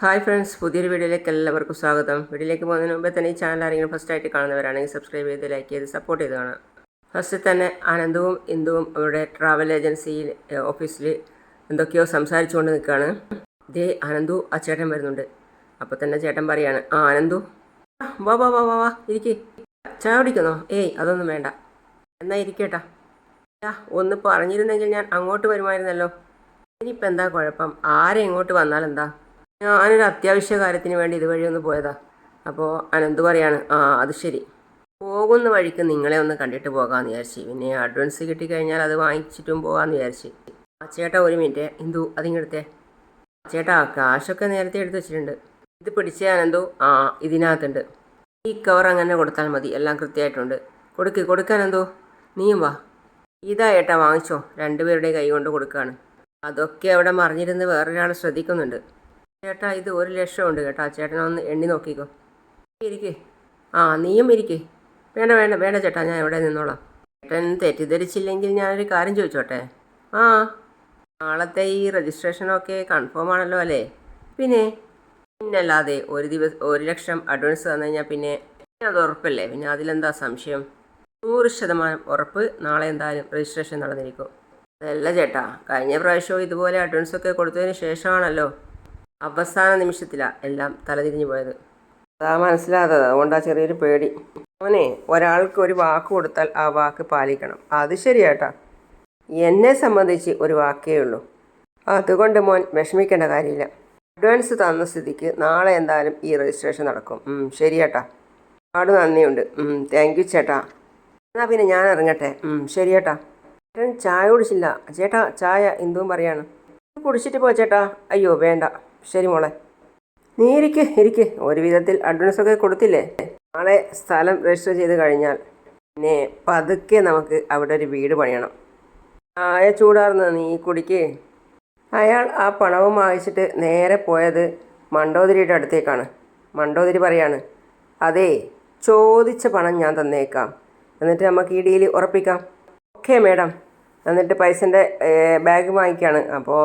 Hi friends പുതിയൊരു വീഡിയോയിലേക്ക് എല്ലാവർക്കും സ്വാഗതം. വീഡിയോയിലേക്ക് പോകുന്നതിന് മുമ്പേ തന്നെ ഈ ചാനൽ ആരെങ്കിലും ഫസ്റ്റ് ആയിട്ട് കാണുന്നവരാണെങ്കിൽ സബ്സ്ക്രൈബ് ചെയ്ത് ലൈക്ക് ചെയ്ത് സപ്പോർട്ട് ചെയ്ത് കാണാം. ഫസ്റ്റ് തന്നെ ആനന്ദവും ഇന്ദുവും അവരുടെ ട്രാവൽ ഏജൻസിയിൽ ഓഫീസിൽ എന്തൊക്കെയോ സംസാരിച്ചുകൊണ്ട് നിൽക്കുകയാണ്. ഇതേ ആനന്ദു ആ ചേട്ടൻ വരുന്നുണ്ട്. അപ്പോൾ തന്നെ ചേട്ടൻ പറയാണ് ആ ആനന്ദു വാ വാ വാ വാ വാ ഇരിക്കേ. ചായ കുടിക്കുന്നോ? ഏയ് അതൊന്നും വേണ്ട. എന്നാ ഇരിക്കേട്ടാ. ഒന്ന് പറഞ്ഞിരുന്നെങ്കിൽ ഞാൻ അങ്ങോട്ട് വരുമായിരുന്നല്ലോ. ഇനിയിപ്പോൾ എന്താ കുഴപ്പം? ആരെ ഇങ്ങോട്ട് വന്നാൽ എന്താ ഞാനൊരു അത്യാവശ്യ കാര്യത്തിന് വേണ്ടി ഇതുവഴി ഒന്ന് പോയതാ. അപ്പോൾ അനന്ത് പറയാണ് ആ അത് ശരി. പോകുന്ന വഴിക്ക് നിങ്ങളെ ഒന്ന് കണ്ടിട്ട് പോകാമെന്ന് വിചാരിച്ചു. പിന്നെ അഡ്വാൻസ് കിട്ടിക്കഴിഞ്ഞാൽ അത് വാങ്ങിച്ചിട്ടും പോകാമെന്ന് വിചാരിച്ചു. ആ ചേട്ടാ ഒരു മിനിറ്റ്. എന്തു അതിങ്ങെടുത്തേ. ചേട്ടാ കാശൊക്കെ നേരത്തെ എടുത്ത് വെച്ചിട്ടുണ്ട്. ഇത് പിടിച്ചേ അനന്തു. ആ ഇതിനകത്തുണ്ട്. ഈ കവർ അങ്ങനെ കൊടുത്താൽ മതി. എല്ലാം കൃത്യമായിട്ടുണ്ട്. കൊടുക്ക് കൊടുക്കാനെന്തോ നീയും വാ. ഇതാ ഏട്ടാ വാങ്ങിച്ചോ. രണ്ടുപേരുടെ കൈ കൊണ്ട് കൊടുക്കുകയാണ് അതൊക്കെ അവിടെ മറിഞ്ഞിരുന്ന് വേറൊരാൾ ശ്രദ്ധിക്കുന്നുണ്ട്. ചേട്ടാ ഇത് ഒരു ലക്ഷം ഉണ്ട് കേട്ടാ ചേട്ടനൊന്ന് എണ്ണി നോക്കിക്കോ. ഇരിക്കേ. ആ നീയും ഇരിക്കേ. വേണ്ട വേണ്ട വേണ്ട ചേട്ടാ ഞാൻ എവിടെ നിന്നോളാം. ചേട്ടൻ തെറ്റിദ്ധരിച്ചില്ലെങ്കിൽ ഞാനൊരു കാര്യം ചോദിച്ചോട്ടെ? ആ. നാളത്തെ ഈ രജിസ്ട്രേഷനൊക്കെ കൺഫേം ആണല്ലോ അല്ലേ? പിന്നെ പിന്നല്ലാതെ ഒരു ദിവസം ഒരു ലക്ഷം അഡ്വാൻസ് തന്നു കഴിഞ്ഞാൽ പിന്നെ അത് ഉറപ്പല്ലേ? പിന്നെ അതിലെന്താ സംശയം? നൂറ് ശതമാനം ഉറപ്പ് നാളെ എന്തായാലും രജിസ്ട്രേഷൻ നടന്നിരിക്കും. അതല്ല ചേട്ടാ കഴിഞ്ഞ പ്രാവശ്യവും ഇതുപോലെ അഡ്വാൻസ് ഒക്കെ കൊടുത്തതിന് ശേഷമാണല്ലോ. അവസാന നിമിഷത്തിലാണ് എല്ലാം തലതിരിഞ്ഞു പോയത്. അതാ മനസ്സിലാകാത്തത്. അതുകൊണ്ടാ ചെറിയൊരു പേടി. അവനെ ഒരാൾക്ക് ഒരു വാക്ക് കൊടുത്താൽ ആ വാക്ക് പാലിക്കണം. അത് ശരിയാട്ടാ. എന്നെ സംബന്ധിച്ച് ഒരു വാക്കേ ഉള്ളൂ. അതുകൊണ്ട് മോൻ വിഷമിക്കേണ്ട കാര്യമില്ല. അഡ്വാൻസ് തന്ന സ്ഥിതിക്ക് നാളെ എന്തായാലും ഈ രജിസ്ട്രേഷൻ നടക്കും. ഉം, ശരി ചേട്ടാ ഒരുപാട് നന്ദിയുണ്ട്. താങ്ക് യു ചേട്ടാ. എന്നാൽ പിന്നെ ഞാൻ ഇറങ്ങട്ടെ. ശരിയേട്ടാ. ശരി ചേട്ടാ ചേട്ടൻ ചായ കുടിച്ചില്ല. ചേട്ടാ ചായ എന്തും പറയാണ്. കുടിച്ചിട്ട് പോ ചേട്ടാ. അയ്യോ വേണ്ട. ശരി മോളെ. നീ ഇരിക്ക് ഇരിക്ക്. ഒരു വിധത്തിൽ അഡ്വാൻസ് ഒക്കെ കൊടുത്തില്ലേ? നാളെ സ്ഥലം രജിസ്റ്റർ ചെയ്ത് കഴിഞ്ഞാൽ പിന്നെ പതുക്കെ നമുക്ക് അവിടെ ഒരു വീട് പണിയണം. ആയ ചൂടാർന്ന് നീ കുടിക്ക്. അയാൾ ആ പണവും വാങ്ങിച്ചിട്ട് നേരെ പോയത് മണ്ടോതിരിയുടെ അടുത്തേക്കാണ്. മണ്ടോതിരി പറയാണ് അതെ ചോദിച്ച പണം ഞാൻ തന്നേക്കാം. എന്നിട്ട് നമുക്ക് ഈ ഡീൽ ഉറപ്പിക്കാം. ഓക്കെ മേഡം എന്നിട്ട് പൈസന്റെ ബാഗ് വാങ്ങിക്കുകയാണ് അപ്പോൾ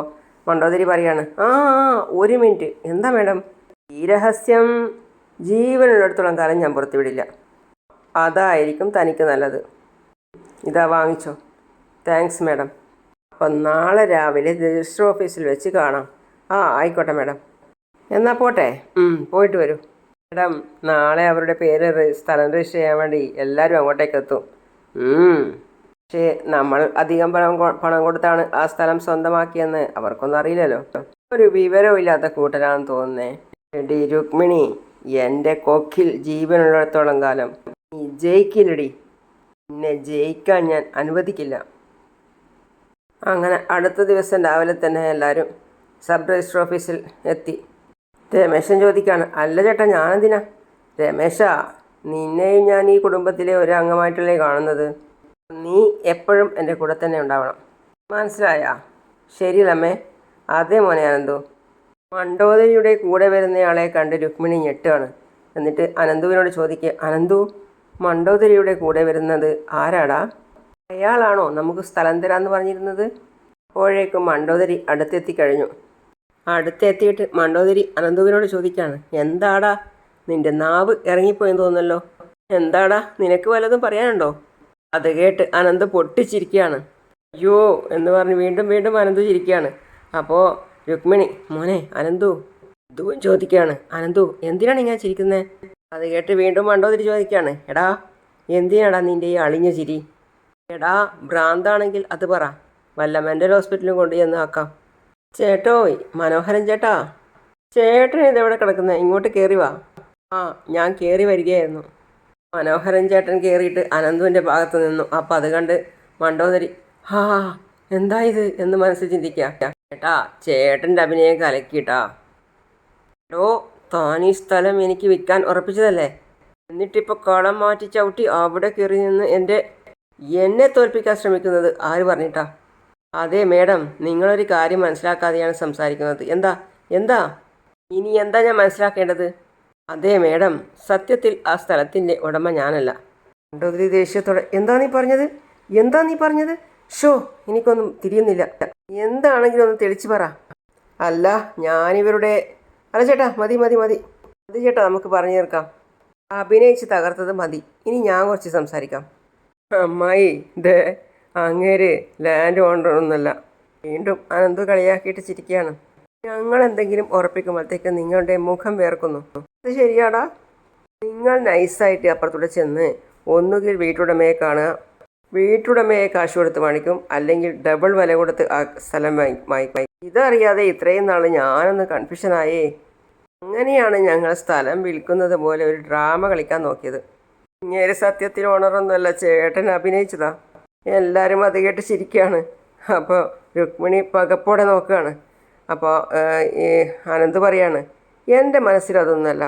മണ്ടോദരി പറയാണ്. ആ ആ ഒരു മിനിറ്റ്. എന്താ മേഡം? ഈ രഹസ്യം ജീവനുള്ളിടത്തോളം കാലം ഞാൻ പുറത്തുവിടില്ല. അതായിരിക്കും തനിക്ക് നല്ലത്. ഇതാ വാങ്ങിച്ചോ. Thanks madam. അപ്പം നാളെ രാവിലെ രജിസ്റ്റർ ഓഫീസിൽ വെച്ച് കാണാം. ആ ആയിക്കോട്ടെ മേഡം. എന്നാൽ പോട്ടെ. പോയിട്ട് വരൂ. മേഡം നാളെ അവരുടെ പേര് സ്ഥലം രജിസ്റ്റർ ചെയ്യാൻ വേണ്ടി എല്ലാവരും അങ്ങോട്ടേക്ക് എത്തും. പക്ഷേ നമ്മൾ അധികം പണം പണം കൊടുത്താണ് ആ സ്ഥലം സ്വന്തമാക്കിയെന്ന് അവർക്കൊന്നും അറിയില്ലല്ലോ. ഒരു വിവരവും ഇല്ലാത്ത കൂട്ടരാണെന്ന് തോന്നുന്നേ. എടി രുക്മിണി എന്റെ കൊക്കിൽ ജീവനുള്ളിടത്തോളം കാലം നീ ജയിക്കില്ലടി. എന്നെ ജയിക്കാൻ ഞാൻ അനുവദിക്കില്ല. അങ്ങനെ അടുത്ത ദിവസം രാവിലെ തന്നെ എല്ലാവരും സബ് രജിസ്റ്റർ ഓഫീസിൽ എത്തി. രമേശൻ ചോദിക്കാണ് അല്ല ചേട്ടാ ഞാനെന്തിനാ? രമേശ നിന്നെയും ഞാൻ ഈ കുടുംബത്തിലെ ഒരു അംഗമായിട്ടല്ലേ കാണുന്നത്? നീ എപ്പോഴും എന്റെ കൂടെ തന്നെ ഉണ്ടാവണം. മനസ്സിലായ? ശരിയല്ലമ്മേ. അതേ മോനെ അനന്തു. മണ്ടോദരിയുടെ കൂടെ വരുന്നയാളെ കണ്ട് രുക്മിണി ഞെട്ടുകയാണ്. എന്നിട്ട് അനന്തുവിനോട് ചോദിക്കുക അനന്തു മണ്ടോദരിയുടെ കൂടെ വരുന്നത് ആരാടാ? അയാളാണോ നമുക്ക് സ്ഥലം തരാമെന്ന് പറഞ്ഞിരുന്നത്? അപ്പോഴേക്കും മണ്ടോദരി അടുത്തെത്തി കഴിഞ്ഞു. അടുത്തെത്തിയിട്ട് മണ്ടോദരി അനന്തുവിനോട് ചോദിക്കാണ് എന്താടാ? നിന്റെ നാവ് ഇറങ്ങിപ്പോയെന്ന് തോന്നുന്നല്ലോ. എന്താടാ? നിനക്ക് വല്ലതും പറയാനുണ്ടോ? അത് കേട്ട് അനന്ത് പൊട്ടിച്ചിരിക്കുകയാണ്. അയ്യോ എന്ന് പറഞ്ഞ് വീണ്ടും വീണ്ടും അനന്ത് ചിരിക്കുകയാണ്. അപ്പോൾ രുക്മിണി മോനെ അനന്തു ഇതും ചോദിക്കുകയാണ്. അനന്തു എന്തിനാണ് ഇങ്ങനെ ചിരിക്കുന്നത് അത് കേട്ട് വീണ്ടും മണ്ടോതിരി ചോദിക്കുകയാണ്. എടാ എന്തിനാടാ നിന്റെ ഈ അളിഞ്ഞ ചിരി? എടാ ഭ്രാന്താണെങ്കിൽ അത് പറ. വല്ല മെന്റൽ ഹോസ്പിറ്റലും കൊണ്ട് ചെന്ന് ആക്കാം. ചേട്ടോയ് മനോഹരൻ ചേട്ടാ. ചേട്ടൻ ഇതെവിടെ കിടക്കുന്നത് ഇങ്ങോട്ട് കയറി വാ. ആ ഞാൻ കയറി വരികയായിരുന്നു. മനോഹരൻ ചേട്ടൻ കയറിയിട്ട് അനന്തുവിന്റെ ഭാഗത്ത് നിന്നു. അപ്പം അത് കണ്ട് മണ്ടോദരി ഹാ എന്താ ഇത്? എന്ന് മനസ്സിൽ ചിന്തിക്കാം. ചേട്ടാ ചേട്ടന്റെ അഭിനയം കലക്കിട്ടാ എടോ താൻ ഈ സ്ഥലം എനിക്ക് വിൽക്കാൻ ഉറപ്പിച്ചതല്ലേ? എന്നിട്ടിപ്പോൾ കളം മാറ്റി ചവിട്ടി അവിടെ കയറി നിന്ന് എന്റെ എന്നെ തോൽപ്പിക്കാൻ ശ്രമിക്കുന്നത് ആര് പറഞ്ഞിട്ടാ? അതെ മേഡം നിങ്ങളൊരു കാര്യം മനസ്സിലാക്കാതെയാണ് സംസാരിക്കുന്നത്. എന്താ എന്താ? ഇനി എന്താ ഞാൻ മനസ്സിലാക്കേണ്ടത്? അതെ മേഡം സത്യത്തിൽ ആ സ്ഥലത്തിന്റെ ഉടമ ഞാനല്ല. മണ്ടോദരി ദേഷ്യത്തോടെ. എന്താ നീ പറഞ്ഞത്? എന്താ നീ പറഞ്ഞത്? ഷോ എനിക്കൊന്നും തിരിയുന്നില്ല. എന്താണെങ്കിലും ഒന്ന് തെളിച്ചു പറ. അല്ല ഞാനിവരുടെ അല്ല ചേട്ടാ മതി മതി മതി. മതി ചേട്ടാ നമുക്ക് പറഞ്ഞു തീർക്കാം. അഭിനയിച്ച് തകർത്തത് മതി. ഇനി ഞാൻ കുറച്ച് സംസാരിക്കാം. അമ്മായി ദേ അങ്ങേര് ലാൻഡ് ഓണർ ഒന്നല്ല വീണ്ടും അനന്തു കളിയാക്കിയിട്ട് ചിരിക്കുകയാണ്. ഞങ്ങൾ എന്തെങ്കിലും ഉറപ്പിക്കുമ്പോഴത്തേക്ക് നിങ്ങളുടെ മുഖം വേർക്കുന്നു. അത് ശരിയാടാ. നിങ്ങൾ നൈസായിട്ട് അപ്പുറത്തൂടെ ചെന്ന് ഒന്നുകിൽ വീട്ടുടമയെ കാണുക വീട്ടുടമയെ കാശ് കൊടുത്ത് വാങ്ങിക്കും അല്ലെങ്കിൽ ഡബിൾ വില കൊടുത്ത് ആ സ്ഥലം വാങ്ങി വാങ്ങിക്കും. ഇതറിയാതെ ഇത്രയും നാൾ ഞാനൊന്ന് കൺഫ്യൂഷനായേ അങ്ങനെയാണ് ഞങ്ങൾ സ്ഥലം വിൽക്കുന്നത് പോലെ ഒരു ഡ്രാമ കളിക്കാൻ നോക്കിയത്. ഇങ്ങേര് സത്യത്തിൽ ഓണറൊന്നുമല്ല ചേട്ടൻ അഭിനയിച്ചതാ. എല്ലാവരും അത് കേട്ട് ചിരിക്കുകയാണ് അപ്പോൾ രുക്മിണി പകപ്പോടെ നോക്കുകയാണ്. അപ്പോൾ ഈ അനന്ത് പറയാണ് എന്റെ ഞാനിവിടെ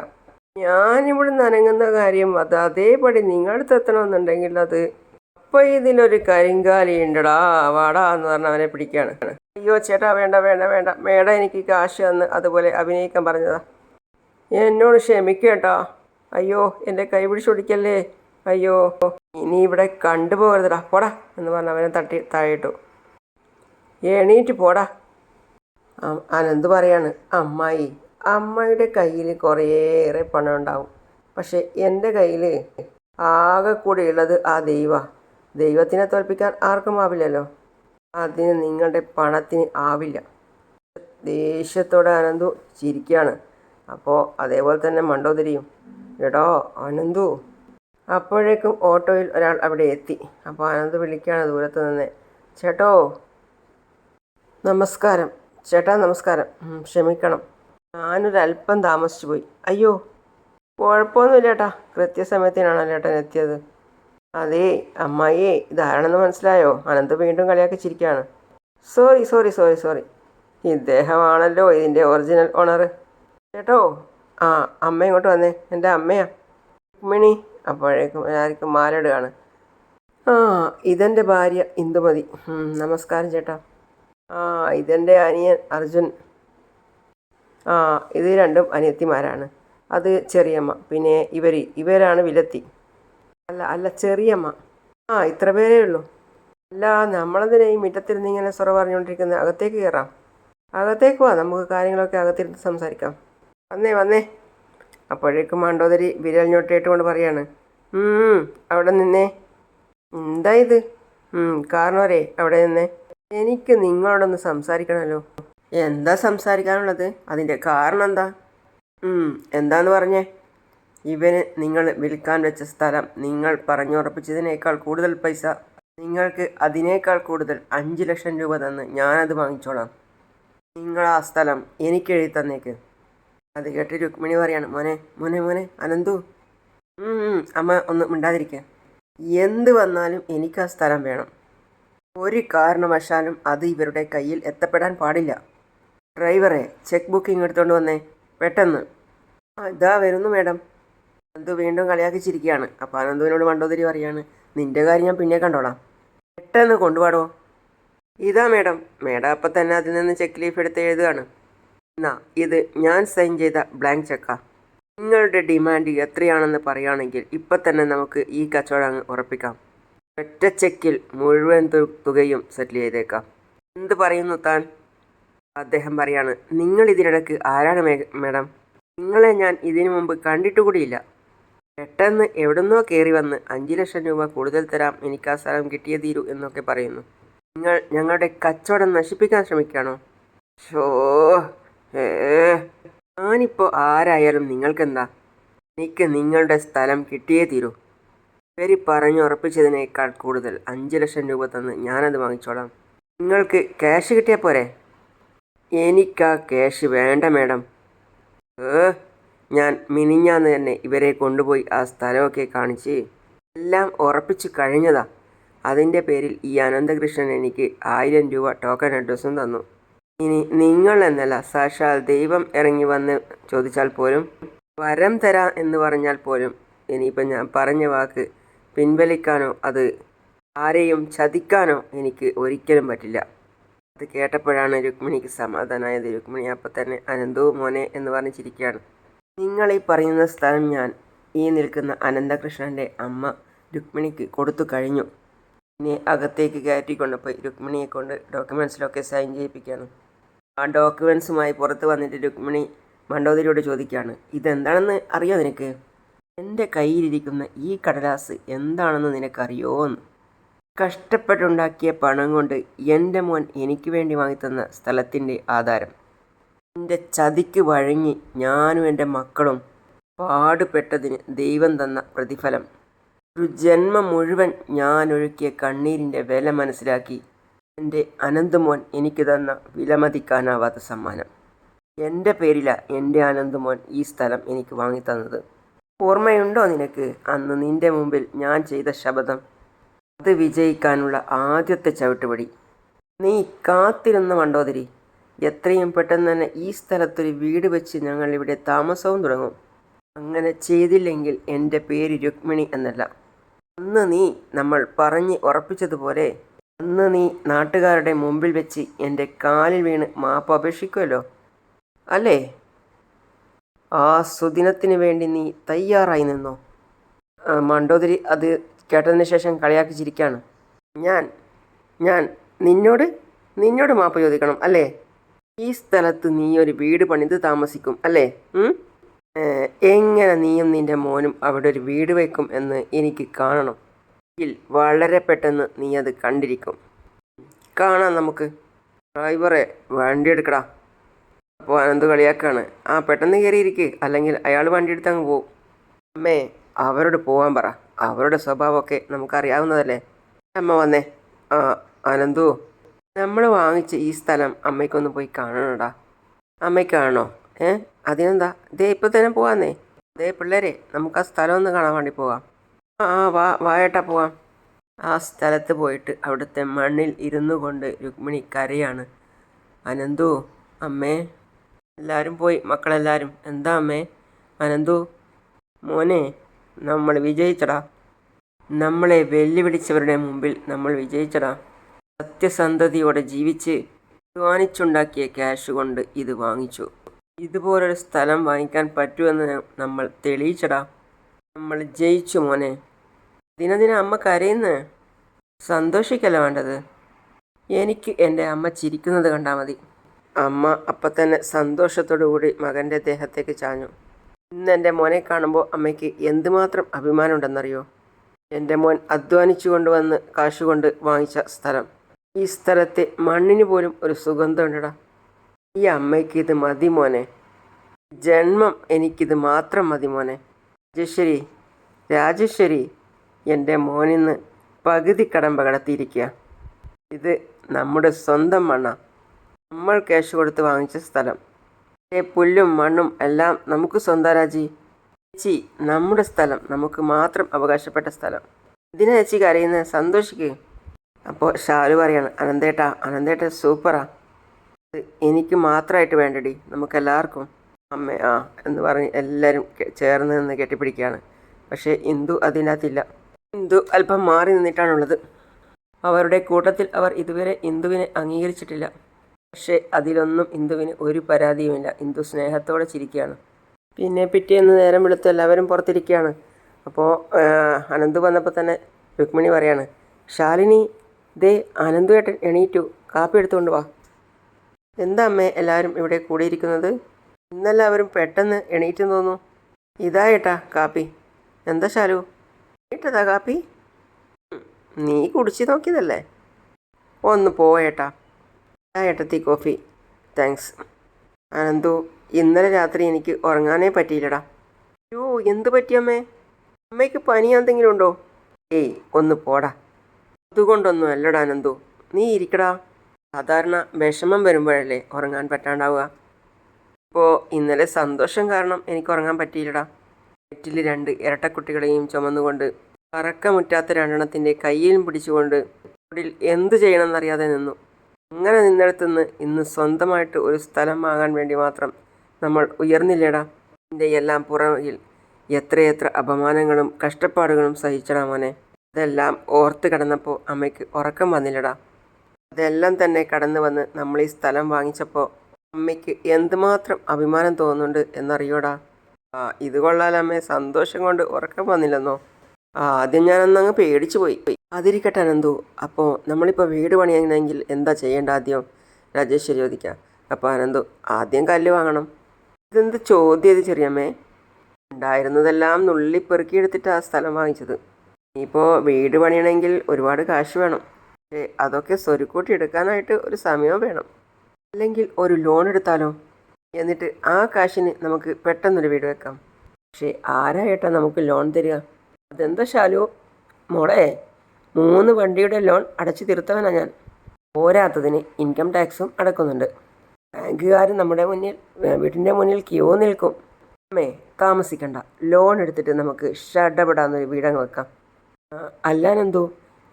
ഞാനിവിടുന്ന് അനങ്ങുന്ന കാര്യം അത് അതേപടി നിങ്ങളടുത്ത് എത്തണമെന്നുണ്ടെങ്കിൽ അത് അപ്പോൾ ഇതിലൊരു കരിങ്കാലി ഉണ്ടടാ വാടാ എന്ന് പറഞ്ഞ് അവനെ പിടിക്കുകയാണ് അയ്യോ ചേട്ടാ വേണ്ട വേണ്ട വേണ്ട. മേട എനിക്ക് കാശ് തന്ന് അതുപോലെ അഭിനയിക്കാൻ പറഞ്ഞതാ. എന്നോട് ക്ഷമിക്കേട്ടാ. അയ്യോ എന്റെ കൈ പിടിച്ചൊടിക്കല്ലേ അയ്യോ ഇനി ഇവിടെ കണ്ടുപോകരുതടാ. പോടാ എന്ന് പറഞ്ഞ് അവനെ തട്ടി താഴെയിട്ടു എണീറ്റ് പോടാ. അനന്ത് പറയാണ് അമ്മായി അമ്മയുടെ കയ്യിൽ കുറേയേറെ പണം ഉണ്ടാവും. പക്ഷെ എന്റെ കയ്യിൽ ആകെ കൂടെ ഉള്ളത് ആ ദൈവ. ദൈവത്തിനെ തോൽപ്പിക്കാൻ ആർക്കും ആവില്ലല്ലോ. അതിന് നിങ്ങളുടെ പണത്തിന് ആവില്ല. ദേഷ്യത്തോടെ അനന്തു ചിരിക്കുകയാണ് അപ്പോൾ അതേപോലെ തന്നെ മണ്ടോതിരിയും എടോ അനന്തു. അപ്പോഴേക്കും ഓട്ടോയിൽ ഒരാൾ അവിടെ എത്തി. അപ്പോൾ അനന്ത് വിളിക്കുകയാണ് ദൂരത്ത് നിന്ന്. ചേട്ടോ നമസ്കാരം. ചേട്ടാ നമസ്കാരം. ക്ഷമിക്കണം. ഞാനൊരല്പം താമസിച്ചു പോയി. അയ്യോ കുഴപ്പമൊന്നുമില്ല ചേട്ടാ. കൃത്യസമയത്തിനാണോ ചേട്ടൻ എത്തിയത്. അതേ അമ്മായിയെ ഇതാരാണെന്ന് മനസ്സിലായോ? അനന്ത് വീണ്ടും കളിയാക്കി ചിരിക്കുകയാണ്. സോറി സോറി സോറി സോറി ഇദ്ദേഹമാണല്ലോ ഇതിന്റെ ഒറിജിനൽ ഓണർ ചേട്ടോ ആ അമ്മ ഇങ്ങോട്ട് വന്നേ. എന്റെ അമ്മയാ. രുക്മിണി അപ്പോഴേക്കും എല്ലാവർക്കും മാലയിടുകയാണ്. ആ ഇതെന്റെ ഭാര്യ ഇന്ദുമതി. നമസ്കാരം ചേട്ടാ. ആ ഇതെന്റെ അനിയൻ അർജുൻ. ആ ഇത് രണ്ടും അനിയത്തിമാരാണ്. അത് ചെറിയമ്മ. പിന്നെ ഇവർ ഇവരാണ് വിലത്തി. അല്ല അല്ല ചെറിയമ്മ. ആ ഇത്ര പേരേ ഉള്ളൂ. അല്ല നമ്മളെന്തിനാ ഈ മുറ്റത്തിരുന്ന് ഇങ്ങനെ സൊറ പറഞ്ഞുകൊണ്ടിരിക്കുന്നത്? അകത്തേക്ക് കയറാം അകത്തേക്ക് വാ നമുക്ക് കാര്യങ്ങളൊക്കെ അകത്തിരുന്ന് സംസാരിക്കാം. വന്നേ വന്നേ. അപ്പോഴേക്കും മണ്ടോദരി വിരൽ കൊണ്ട് പറയാണ്. "ഉം, അവിടെ നിന്നേ. എന്താ ഇത്? കാരണവരെ അവിടെ നിന്നേ. എനിക്ക് നിങ്ങളോടൊന്ന് സംസാരിക്കണമല്ലോ. എന്താ സംസാരിക്കാനുള്ളത്? അതിന്റെ കാരണം എന്താ? എന്താന്ന് പറഞ്ഞേ? ഇവന് നിങ്ങൾ വിൽക്കാൻ വെച്ച സ്ഥലം നിങ്ങൾ പറഞ്ഞുറപ്പിച്ചതിനേക്കാൾ കൂടുതൽ പൈസ. നിങ്ങൾക്ക് അതിനേക്കാൾ കൂടുതൽ അഞ്ച് ലക്ഷം രൂപ തന്ന് ഞാനത് വാങ്ങിച്ചോളാം. നിങ്ങൾ ആ സ്ഥലം എനിക്ക് എഴുതി തന്നേക്ക്. അത് കേട്ട് രുക്മിണി പറയാണ് മോനെ മോനെ മോനെ അനന്തു. അമ്മ ഒന്ന് മിണ്ടാതിരിക്കുക എന്ത് വന്നാലും എനിക്ക് ആ സ്ഥലം വേണം. ഒരു കാരണവശാലും അത് ഇവരുടെ കയ്യിൽ എത്തപ്പെടാൻ പാടില്ല. ഡ്രൈവറെ ചെക്ക് ബുക്കിംഗ് എടുത്തുകൊണ്ട് വന്നേ. പെട്ടെന്ന്. ഇതാ വരുന്നു മേഡം. അനന്തു വീണ്ടും കളിയാക്കിച്ചിരിക്കുകയാണ് അപ്പോൾ അനന്തുവിനോട് മണ്ടോതിരി പറയാണ്. നിന്റെ കാര്യം ഞാൻ പിന്നെ കണ്ടോളാം. പെട്ടെന്ന് കൊണ്ടുപാടോ. ഇതാ മേഡം. മേഡം അപ്പം തന്നെ അതിൽ നിന്ന് ചെക്ക് ലീഫ് എടുത്ത് എഴുതുകയാണ്. എന്നാ ഇത് ഞാൻ സൈൻ ചെയ്ത ബ്ലാങ്ക് ചെക്കാ. നിങ്ങളുടെ ഡിമാൻഡ് എത്രയാണെന്ന് പറയുകയാണെങ്കിൽ ഇപ്പം തന്നെ നമുക്ക് ഈ കച്ചവടം ഉറപ്പിക്കാം. ഒറ്റ ചെക്കിൽ മുഴുവൻ തുകയും സെറ്റിൽ ചെയ്തേക്കാം. എന്ത് പറയുന്നു താൻ? അദ്ദേഹം പറയാണ് നിങ്ങൾ ഇതിനിടയ്ക്ക് ആരാണ് മേഡം നിങ്ങളെ ഞാൻ ഇതിനു മുമ്പ് കണ്ടിട്ട് കൂടിയില്ല. പെട്ടെന്ന് എവിടുന്നോ കയറി വന്ന് അഞ്ച് ലക്ഷം രൂപ കൂടുതൽ തരാം എനിക്ക് ആ സ്ഥലം കിട്ടിയേ തീരൂ എന്നൊക്കെ പറയുന്നു. നിങ്ങൾ ഞങ്ങളുടെ കച്ചവടം നശിപ്പിക്കാൻ ശ്രമിക്കുകയാണോ? ഷോ ഞാനിപ്പോൾ ആരായാലും നിങ്ങൾക്കെന്താ? എനിക്ക് നിങ്ങളുടെ സ്ഥലം കിട്ടിയേ തീരൂ. ഇവർ പറഞ്ഞുറപ്പിച്ചതിനേക്കാൾ കൂടുതൽ അഞ്ച് ലക്ഷം രൂപ തന്ന് ഞാനത് വാങ്ങിച്ചോളാം. നിങ്ങൾക്ക് ക്യാഷ് കിട്ടിയാൽ പോരെ? എനിക്കാ ക്യാഷ് വേണ്ട മേഡം ഏ ഞാൻ മിനിഞ്ഞാന്ന് തന്നെ ഇവരെ കൊണ്ടുപോയി ആ സ്ഥലമൊക്കെ കാണിച്ച് എല്ലാം ഉറപ്പിച്ചു കഴിഞ്ഞതാ. അതിന്റെ പേരിൽ ഈ അനന്തകൃഷ്ണൻ എനിക്ക് ആയിരം രൂപ ടോക്കൺ അഡ്രസ്സും തന്നു. ഇനി നിങ്ങൾ എന്നല്ല സാക്ഷാൽ ദൈവം ഇറങ്ങി വന്ന് ചോദിച്ചാൽ പോലും വരം തരാം എന്ന് പറഞ്ഞാൽ പോലും ഇനിയിപ്പം ഞാൻ പറഞ്ഞ വാക്ക് പിൻവലിക്കാനോ അത് ആരെയും ചതിക്കാനോ എനിക്ക് ഒരിക്കലും പറ്റില്ല. അത് കേട്ടപ്പോഴാണ് രുക്മിണിക്ക് സമാധാനമായത് രുക്മിണി അപ്പം തന്നെ അനന്തു മോനെ എന്ന് പറഞ്ഞ് ചിരിക്കുകയാണ്. നിങ്ങൾ ഈ പറയുന്ന സ്ഥലം ഞാൻ ഈ നിൽക്കുന്ന അനന്തകൃഷ്ണന്റെ അമ്മ രുക്മിണിക്ക് കൊടുത്തു കഴിഞ്ഞു. ഇനി അകത്തേക്ക് കയറ്റിക്കൊണ്ടുപോയി രുക്മിണിയെ കൊണ്ട് ഡോക്യുമെൻസിലൊക്കെ സൈൻ ചെയ്യിപ്പിക്കുകയാണ്. ആ ഡോക്യുമെൻസുമായി പുറത്ത് വന്നിട്ട് രുക്മിണി മണ്ടോദരിയോട് ചോദിക്കുകയാണ് ഇതെന്താണെന്ന് അറിയോ നിനക്ക്? എന്റെ കയ്യിലിരിക്കുന്ന ഈ കടലാസ് എന്താണെന്ന് നിനക്കറിയോ എന്ന് കഷ്ടപ്പെട്ടുണ്ടാക്കിയ പണം കൊണ്ട് എന്റെ മോൻ എനിക്ക് വേണ്ടി വാങ്ങിത്തന്ന സ്ഥലത്തിന്റെ ആധാരം. എന്റെ ചതിക്ക് വഴങ്ങി ഞാനും എന്റെ മക്കളും പാടുപെട്ടതിന് ദൈവം തന്ന പ്രതിഫലം. ഒരു ജന്മം മുഴുവൻ ഞാൻ ഒഴുക്കിയ കണ്ണീരിന്റെ വില മനസ്സിലാക്കി എന്റെ അനന്തമോൻ എനിക്ക് തന്ന വിലമതിക്കാനാവാത്ത സമ്മാനം. എന്റെ പേരിലാണ് എന്റെ അനന്തമോൻ ഈ സ്ഥലം എനിക്ക് വാങ്ങിത്തന്നത്. ഓർമ്മയുണ്ടോ നിനക്ക്? അന്ന് നിന്റെ മുമ്പിൽ ഞാൻ ചെയ്ത ശബദം അത് വിജയിക്കാനുള്ള ആദ്യത്തെ ചവിട്ടുപടി. നീ കാത്തിരുന്ന മണ്ടോദരി. എത്രയും പെട്ടെന്ന് തന്നെ ഈ സ്ഥലത്തൊരു വീട് വെച്ച് ഞങ്ങൾ ഇവിടെ താമസവും തുടങ്ങും. അങ്ങനെ ചെയ്തില്ലെങ്കിൽ എന്റെ പേര് രുക്മിണി എന്നല്ല. അന്ന് നീ നമ്മൾ പറഞ്ഞ് ഉറപ്പിച്ചതുപോലെ അന്ന് നീ നാട്ടുകാരുടെ മുമ്പിൽ വെച്ച് എന്റെ കാലിൽ വീണ് മാപ്പ് അപേക്ഷിക്കുമല്ലോ അല്ലേ? ആ സുദിനത്തിന് വേണ്ടി നീ തയ്യാറായി നിന്നോ? മണ്ടോദരി അത് കേട്ടതിന് ശേഷം കളിയാക്കി ചിരിക്കാണ് ഞാൻ ഞാൻ നിന്നോട് നിന്നോട് മാപ്പ് ചോദിക്കണം അല്ലേ? ഈ സ്ഥലത്ത് നീ ഒരു വീട് പണിത് താമസിക്കും അല്ലേ? എങ്ങനെ നീയും നിന്റെ മോനും അവിടെ ഒരു വീട് വയ്ക്കും എന്ന് എനിക്ക് കാണണം. ഇതിൽ വളരെ പെട്ടെന്ന് നീ അത് കണ്ടിരിക്കും. കാണാം നമുക്ക്. ഡ്രൈവറെ വണ്ടി എടുക്കടാ. അപ്പോൾ അനന്ത് കളിയാക്കാണ്? ആ പെട്ടെന്ന് കയറിയിരിക്ക് അല്ലെങ്കിൽ അയാൾ വണ്ടി എടുത്ത് അങ്ങ് പോകും അമ്മേ അവരോട് പോകാൻ പറ. അവരുടെ സ്വഭാവമൊക്കെ നമുക്കറിയാവുന്നതല്ലേ? അമ്മ വന്നേ. ആ അനന്തു നമ്മൾ വാങ്ങിച്ച ഈ സ്ഥലം അമ്മയ്ക്കൊന്ന് പോയി കാണണടാ. അമ്മയ്ക്കാണോ? ഏ? അതിനെന്താ? ദേ ഇപ്പം തന്നെ പോവാന്നേ. ദേ പിള്ളേരെ നമുക്ക് ആ സ്ഥലം ഒന്ന് കാണാൻ വേണ്ടി പോവാം. ആ വാ വായേട്ടാ പോവാം. ആ സ്ഥലത്ത് പോയിട്ട് അവിടുത്തെ മണ്ണിൽ ഇരുന്നു കൊണ്ട് രുക്മിണി കരയാണ്. അനന്തു അമ്മേ. എല്ലാവരും പോയി. മക്കളെല്ലാവരും എന്താ അമ്മേ? അനന്തു? മോനെ നമ്മൾ വിജയിച്ചടാ. നമ്മളെ വെല്ലുവിളിച്ചവരുടെ മുമ്പിൽ നമ്മൾ വിജയിച്ചടാ. സത്യസന്ധതയോടെ ജീവിച്ച് അധ്വാനിച്ചുണ്ടാക്കിയ ക്യാഷ് കൊണ്ട് ഇത് വാങ്ങിച്ചു. ഇതുപോലൊരു സ്ഥലം വാങ്ങിക്കാൻ പറ്റുമെന്ന് നമ്മൾ തെളിയിച്ചടാ. നമ്മൾ ജയിച്ചു മോനെ. ദിനദിന അമ്മ കരയുന്ന? സന്തോഷിക്കല്ല വേണ്ടത്? എനിക്ക് എന്റെ അമ്മ ചിരിക്കുന്നത് കണ്ടാൽ മതി. അമ്മ അപ്പം തന്നെ സന്തോഷത്തോടു കൂടി മകന്റെ ദേഹത്തേക്ക് ചാഞ്ഞു. ഇന്ന് എന്റെ മോനെ കാണുമ്പോൾ അമ്മയ്ക്ക് എന്തുമാത്രം അഭിമാനമുണ്ടെന്നറിയോ? എന്റെ മോൻ അധ്വാനിച്ചു കൊണ്ടുവന്ന് കാശുകൊണ്ട് വാങ്ങിച്ച സ്ഥലം. ഈ സ്ഥലത്തെ മണ്ണിന് പോലും ഒരു സുഗന്ധമുണ്ടടാ. ഈ അമ്മയ്ക്ക് ഇത് മതി മോനെ. ജന്മം എനിക്കിത് മാത്രം മതി മോനെ. രാജേശ്വരി രാജേശ്വരി എന്റെ മോനിന്ന് പകുതി കടമ്പ കടത്തിയിരിക്കുക. ഇത് നമ്മുടെ സ്വന്തം മണ്ണ. നമ്മൾ ക്യാഷ് കൊടുത്ത് വാങ്ങിച്ച സ്ഥലം. പക്ഷേ പുല്ലും മണ്ണും എല്ലാം നമുക്ക് സ്വന്തം രാജി. ചേച്ചി നമ്മുടെ സ്ഥലം നമുക്ക് മാത്രം അവകാശപ്പെട്ട സ്ഥലം. ഇതിനെ ചേച്ചി കരയുന്നത് സന്തോഷിക്ക്. അപ്പോൾ ഷാലു പറയാണ് അനന്തേട്ടാ അനന്തേട്ട സൂപ്പറാ. എനിക്ക് മാത്രമായിട്ട് വേണ്ടടി. നമുക്കെല്ലാവർക്കും അമ്മ ആ എന്ന് പറഞ്ഞ് എല്ലാവരും ചേർന്ന് നിന്ന് കെട്ടിപ്പിടിക്കുകയാണ് പക്ഷേ ഇന്ദു അതിനകത്തില്ല. ഇന്ദു അല്പം മാറി നിന്നിട്ടാണുള്ളത്. അവരുടെ കൂട്ടത്തിൽ അവർ ഇതുവരെ ഇന്ദുവിനെ അംഗീകരിച്ചിട്ടില്ല. പക്ഷേ അതിലൊന്നും ഇന്ദുവിന് ഒരു പരാതിയുമില്ല. ഇന്ദു സ്നേഹത്തോടെ ചിരിക്കുകയാണ്. പിന്നെ പിറ്റേന്ന് നേരം വെളുത്ത് എല്ലാവരും പുറത്തിരിക്കുകയാണ്. അപ്പോൾ അനന്തു വന്നപ്പോൾ തന്നെ രുക്മിണി പറയാണ് ശാലിനി ദേ അനന്തു ഏട്ടൻ എണീറ്റു. കാപ്പി എടുത്തുകൊണ്ട് വാ. എന്താ അമ്മേ എല്ലാവരും ഇവിടെ കൂടിയിരിക്കുന്നത്? ഇന്നെല്ലാവരും പെട്ടെന്ന് എണീറ്റ് തോന്നുന്നു. ഇതാ ഏട്ടാ കാപ്പി. എന്താ ശാലു? ഏട്ടതാ കാപ്പി? നീ കുടിച്ച് നോക്കിയതല്ലേ? ഒന്ന് പോയേട്ടാ ആ ഏട്ടത്തി കോഫി. താങ്ക്സ്. അനന്തു ഇന്നലെ രാത്രി എനിക്ക് ഉറങ്ങാനേ പറ്റിയില്ലടാ. അയ്യോ എന്ത് പറ്റിയമ്മേ അമ്മയ്ക്ക് പനി എന്തെങ്കിലും ഉണ്ടോ? ഏയ് ഒന്ന് പോടാ. അതുകൊണ്ടൊന്നും അല്ലടാ അനന്തു. നീ ഇരിക്കടാ. സാധാരണ വിഷമം വരുമ്പോഴല്ലേ ഉറങ്ങാൻ പറ്റാണ്ടാവുക. ഇപ്പോൾ ഇന്നലെ സന്തോഷം കാരണം എനിക്ക് ഉറങ്ങാൻ പറ്റിയില്ലടാ. വയറ്റിൽ രണ്ട് ഇരട്ടക്കുട്ടികളെയും ചുമന്നുകൊണ്ട് പറക്കമുറ്റാത്ത രണ്ടെണ്ണത്തിന്റെ കയ്യിലും പിടിച്ചുകൊണ്ട് എന്ത് ചെയ്യണമെന്നറിയാതെ നിന്നു. അങ്ങനെ നിന്നിടത്തുനിന്ന് ഇന്ന് സ്വന്തമായിട്ട് ഒരു സ്ഥലം വാങ്ങാൻ വേണ്ടി മാത്രം നമ്മൾ ഉയർന്നില്ലേടാ. ഇതിന്റെ എല്ലാം പുറകിൽ എത്രയെത്ര അപമാനങ്ങളും കഷ്ടപ്പാടുകളും സഹിച്ചടാ മോനെ. അതെല്ലാം ഓർത്ത് കിടന്നപ്പോൾ അമ്മയ്ക്ക് ഉറക്കം വന്നില്ലടാ. അതെല്ലാം തന്നെ കടന്നു വന്ന് നമ്മൾ ഈ സ്ഥലം വാങ്ങിച്ചപ്പോൾ അമ്മയ്ക്ക് എന്തുമാത്രം അഭിമാനം തോന്നുന്നുണ്ട് എന്നറിയോടാ. ആ ഇത് കൊള്ളാലമ്മേ. സന്തോഷം കൊണ്ട് ഉറക്കം വന്നില്ലെന്നോ? ആദ്യം ഞാനന്നങ്ങ് പേടിച്ചു പോയി. അതിരിക്കട്ടെ അനന്തു അപ്പോൾ നമ്മളിപ്പോൾ വീട് പണിയണമെങ്കിൽ എന്താ ചെയ്യേണ്ട ആദ്യം? രാജേശ്വരി ചോദിക്കാം. അപ്പോൾ അനന്തു ആദ്യം കല്ല് വാങ്ങണം. ഇതെന്ത് ചോദ്യം ഇത് ചെറിയമ്മേ? ഉണ്ടായിരുന്നതെല്ലാം നുള്ളിപ്പെറുക്കിയെടുത്തിട്ട് ആ സ്ഥലം വാങ്ങിച്ചത്. ഇനിയിപ്പോൾ വീട് പണിയണമെങ്കിൽ ഒരുപാട് കാശ് വേണം. പക്ഷേ അതൊക്കെ സ്വരുക്കൂട്ടി എടുക്കാനായിട്ട് ഒരു സമയവും വേണം. അല്ലെങ്കിൽ ഒരു ലോൺ എടുത്താലോ? എന്നിട്ട് ആ കാശിന് നമുക്ക് പെട്ടെന്നൊരു വീട് വെക്കാം. പക്ഷേ ആരായിട്ടാ നമുക്ക് ലോൺ തരിക? അതെന്താ ശാലു മോളെ മൂന്ന് വണ്ടിയുടെ ലോൺ അടച്ചു തീർത്തവനാണ് ഞാൻ. പോരാത്തതിന് ഇൻകം ടാക്സും അടക്കുന്നുണ്ട്. ബാങ്കുകാർ നമ്മുടെ മുന്നിൽ വീടിന്റെ മുന്നിൽ ക്യൂ നിൽക്കും. അമ്മേ താമസിക്കണ്ട. ലോൺ എടുത്തിട്ട് നമുക്ക് ഷഡപ്പെടാന്നൊരു വീടങ്ങ് വെക്കാം. അല്ലാനെന്തോ?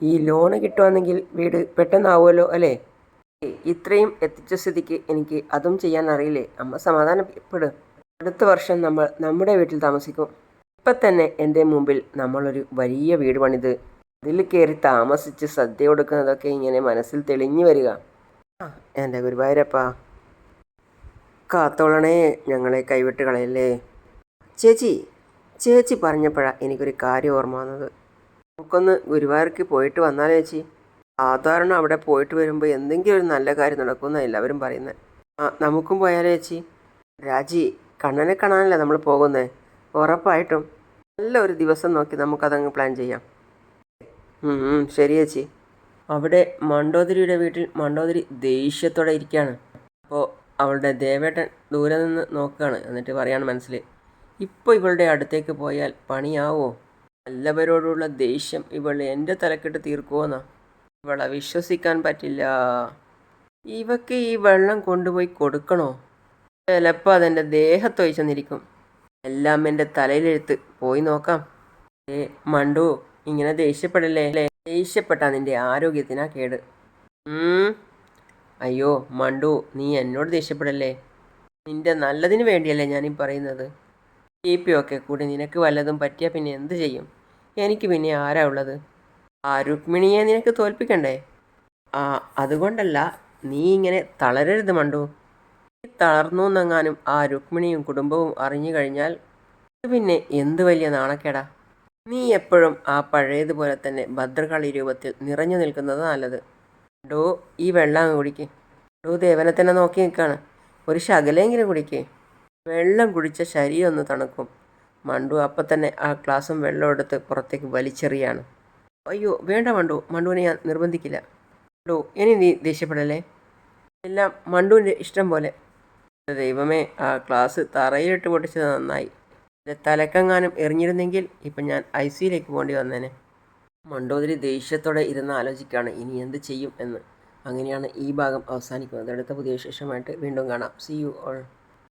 ഈ ലോണ് കിട്ടുവാണെങ്കിൽ വീട് പെട്ടെന്നാവുമല്ലോ അല്ലേ? ഇത്രയും എത്തിച്ച സ്ഥിതിക്ക് എനിക്ക് അതും ചെയ്യാൻ അറിയില്ലേ? അമ്മ സമാധാനപ്പെടും. അടുത്ത വർഷം നമ്മൾ നമ്മുടെ വീട്ടിൽ താമസിക്കും. ഇപ്പം തന്നെ എന്റെ മുമ്പിൽ നമ്മളൊരു വലിയ വീട് പണിത് അതിൽ കയറി താമസിച്ച് സദ്യ കൊടുക്കുന്നതൊക്കെ ഇങ്ങനെ മനസ്സിൽ തെളിഞ്ഞു വരിക. എന്റെ ഗുരുവായൂരപ്പ. കാത്തോളണേ ഞങ്ങളെ കൈവിട്ട് കളയല്ലേ? ചേച്ചി ചേച്ചി പറഞ്ഞപ്പോഴാണ് എനിക്കൊരു കാര്യം ഓർമ്മ വന്നത്. നമുക്കൊന്ന് ഗുരുവായൂർക്ക് പോയിട്ട് വന്നാലേ ചേച്ചി? സാധാരണ അവിടെ പോയിട്ട് വരുമ്പോൾ എന്തെങ്കിലും ഒരു നല്ല കാര്യം നടക്കുമെന്നാണ് എല്ലാവരും പറയുന്നത് ആ നമുക്കും പോയാലേ ചേച്ചി? രാജി കണ്ണനെ കാണാനല്ലേ നമ്മൾ പോകുന്നത് ഉറപ്പായിട്ടും. നല്ല ഒരു ദിവസം നോക്കി നമുക്കതങ്ങ് പ്ലാൻ ചെയ്യാം. ശരി ചേച്ചി. അവിടെ മണ്ടോദരിയുടെ വീട്ടിൽ മണ്ടോദരി ദേഷ്യത്തോടെ ഇരിക്കുകയാണ്. അപ്പോൾ അവളുടെ ദേവേട്ടൻ ദൂരെ നിന്ന് നോക്കുകയാണ് എന്നിട്ട് പറയാണ് മനസ്സിൽ ഇപ്പോൾ ഇവളുടെ അടുത്തേക്ക് പോയാൽ പണിയാവോ? എല്ലാവരോടുള്ള ദേഷ്യം ഇവൾ എന്റെ തലക്കെട്ട് തീർക്കുമോന്നാ ഇവളെ വിശ്വസിക്കാൻ പറ്റില്ല. ഇവക്ക് ഈ വെള്ളം കൊണ്ടുപോയി കൊടുക്കണോ? ചിലപ്പോൾ അതെന്റെ ദേഹത്തൊഴിച്ചെന്നിരിക്കും എല്ലാം എന്റെ തലയിലെഴുത്ത്. പോയി നോക്കാം. ഏ മണ്ടു ഇങ്ങനെ ദേഷ്യപ്പെടല്ലേ? ദേഷ്യപ്പെട്ടാ നിന്റെ ആരോഗ്യത്തിനാ കേട്. അയ്യോ മണ്ടു നീ എന്നോട് ദേഷ്യപ്പെടല്ലേ? നിന്റെ നല്ലതിന് വേണ്ടിയല്ലേ ഞാനീ പറയുന്നത്. B P. ഒക്കെ കൂടി നിനക്ക് വല്ലതും പറ്റിയാൽ പിന്നെ എന്ത് ചെയ്യും? എനിക്ക് പിന്നെ ആരാ ഉള്ളത്? ആ രുക്മിണിയെ നിനക്ക് തോൽപ്പിക്കണ്ടേ? ആ അതുകൊണ്ടല്ല നീ ഇങ്ങനെ തളരരുത് മണ്ടു. നീ തളർന്നു നങ്ങാനും ആ രുക്മിണിയും കുടുംബവും അറിഞ്ഞു കഴിഞ്ഞാൽ പിന്നെ എന്ത് വലിയ നാണക്കേടാ? നീ എപ്പോഴും ആ പഴയതുപോലെ തന്നെ ഭദ്രകാളി രൂപത്തിൽ നിറഞ്ഞു നിൽക്കുന്നത് നല്ലത്. ഡോ ഈ വെള്ളം കുടിക്ക്. ഡോ ദേവനെ തന്നെ നോക്കി നിൽക്കാണ്. ഒരു ശകലെങ്കിലും കുടിക്കേ. വെള്ളം കുടിച്ച ശരീരം ഒന്ന് തണുക്കും. മണ്ടു അപ്പം തന്നെ ആ ഗ്ലാസും വെള്ളം എടുത്ത് പുറത്തേക്ക് വലിച്ചെറിയാണ്. അയ്യോ വേണ്ട മണ്ടു. മണ്ടുവിനെ ഞാൻ നിർബന്ധിക്കില്ല. ഡോ ഇനി നീ ദേഷ്യപ്പെടല്ലേ? എല്ലാം മണ്ടുവിന്റെ ഇഷ്ടം പോലെ. ദൈവമേ ആ ക്ലാസ് തറയിലിട്ട് പൊട്ടിച്ചത് നന്നായി. എന്റെ തലക്കെങ്ങാനും എറിഞ്ഞിരുന്നെങ്കിൽ ഇപ്പം ഞാൻ ഐ സിയിലേക്ക് പോകേണ്ടി വന്നേനെ. മണ്ടോദരി ദേഷ്യത്തോടെ ഇരുന്ന് ആലോചിക്കുകയാണ് ഇനി എന്ത് ചെയ്യും എന്ന്. അങ്ങനെയാണ് ഈ ഭാഗം അവസാനിക്കുന്നത്. അടുത്ത പുതിയ വിശേഷമായിട്ട് വീണ്ടും കാണാം. C you all